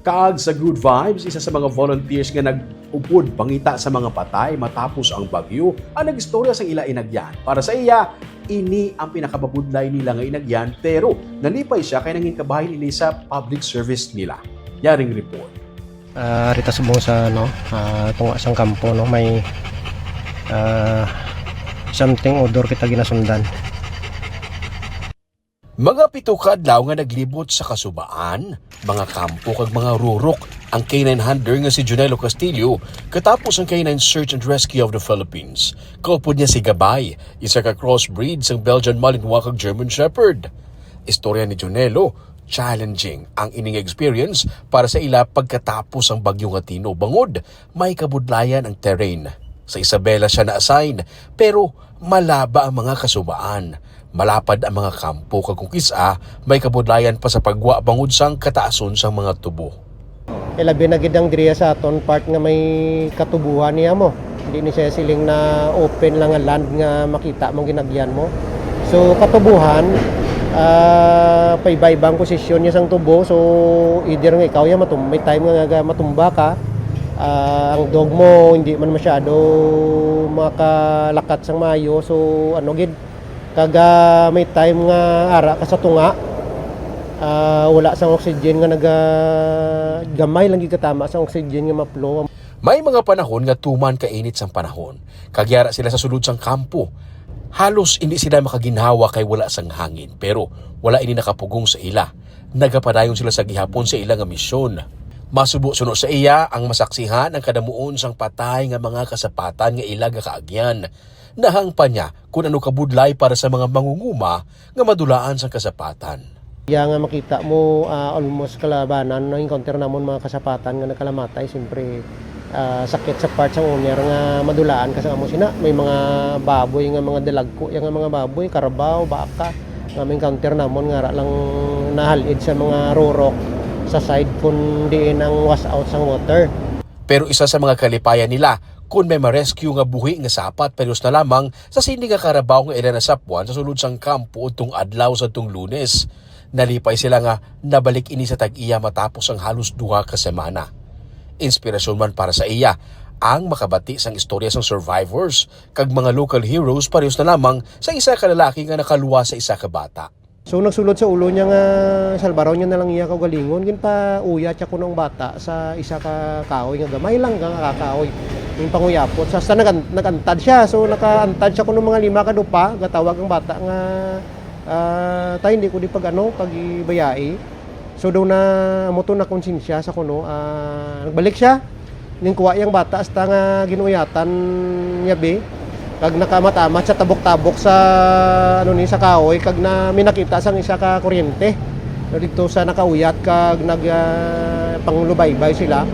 Kaag sa Good Vibes, isa sa mga volunteers nga nag-upod pangita sa mga patay matapos ang bagyo, ang nag-istorya sa ila inagyan. Para sa iya, ini ang pinakababudlay nila nga inagyan pero nalipay siya kay nangin kabahin nila sa public service nila. Yaring report. Ah, rita subong sa ano, ah, tunga sang kampo no, may ah, something odor kita ginasundan. Mga pito ka adlaw nga naglibot sa kasubaan, mga kampo kag mga rurok ang K9 hunter nga si Junelo Castillo katapos ang K9 Search and Rescue of the Philippines. Kaupod niya si Gabay, isa ka crossbreed sang Belgian Malinois kag German Shepherd. Istorya ni Junelo, challenging ang ining experience para sa ila pagkatapos ang bagyo nga Tino. Bangod, may kabudlayan ang terrain. Sa Isabela siya na-assign, pero malaba ang mga kasubaan. Malapad ang mga kampo kag kung kisa, may kabudlayan pa sa pagwa bangod sang kataason sang mga tubo. Ilabi na gid ang diriya sa aton part nga may katubuhan niya mo. Hindi ni siya siling na open lang nga land nga makita mong ginagyan mo. So katubuhan ah paiba-ibang posisyon niya sang tubo. So either nga ikaw ya matum may time nga, matumba ka. Ah, ang dog mo hindi man masyado makalakat sang mayo. So ano gid kaga may time nga ara ka sa tunga Ah, wala sang oxygen nga naga gamay lang gid katama sa oxygen nga maplo May mga panahon nga tuman kainit sang panahon. Kagyara sila sa sulod sang kampo. Halos hindi sila makaginhawa kay wala sang hangin pero wala ini nakapugong sa ila. Nagapadayon sila sa gihapon sa ilang nga misyon. Masubo suno sa iya ang masaksihan ang kadamuon sang patay nga mga kasapatan nga ila nga kaagyan. Nahang pa niya kung ano kabudlay para sa mga mangunguma nga madulaan sang kasapatan. Ya nga makita mo ah, almost kalabanan na encounter namon mga kasapatan nga nakalamatay siyempre ah, sakit sa part sa owner nga madulaan kasi amo sina may mga baboy nga mga dalagko yang nga mga baboy karabaw baka nga may encounter namon nga lang nahalid sa mga rurok sa side kun diin ang wash out sang water Pero isa sa mga kalipayan nila kung may ma-rescue nga buhi nga sapat perios na lamang sa sindi nga karabaw nga ila nasapwan sa sulod sang kampo tung adlaw sa tung lunes. Nalipay sila nga nabalik ini sa tag-iya matapos ang halos duha ka semana. Inspirasyon man para sa iya ang makabati sang istorya sang survivors kag mga local heroes parehas na lamang sa isa ka lalaki nga nakaluwa sa isa ka bata. So nagsulod sa ulo niya nga salbaraw niya na lang iya kaugalingon gin pa uya siya kunong bata sa isa ka kahoy nga gamay lang nga kakahoy yung panguyapot. Sa sa nagan, nagantad siya. So nakaantad siya kunong mga lima ka dupa gatawag ang bata nga ah, tay hindi ko di pag ano pag ibayai so daw na moto na konsensya sa kuno ah, nagbalik siya. Ning kuha yang bata hasta nga ginuyatan niya be. Kag nakamatamat sa tabok-tabok sa ano ni sa kahoy. Kag na minakita sang isa ka kuryente. Dito sa nakauyat kag nag ah, panglubaybay sila.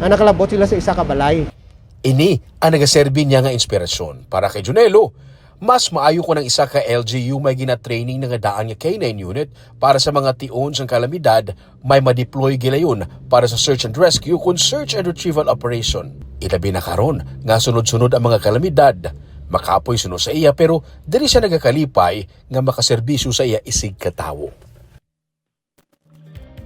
Nga nakalabot sila sa isa ka balay Ini ang nagaserbi niya nga inspirasyon para kay Junelo. Mas maayo ko ng isa ka LGU may gina-training na nga daan nga K9 unit para sa mga tion sang kalamidad may ma-deploy gilayon para sa search and rescue kung search and retrieval operation. Ilabi na karon nga sunod-sunod ang mga kalamidad. Makapoy suno sa iya pero diri siya nagakalipay nga makaserbisyo sa iya isig katawo.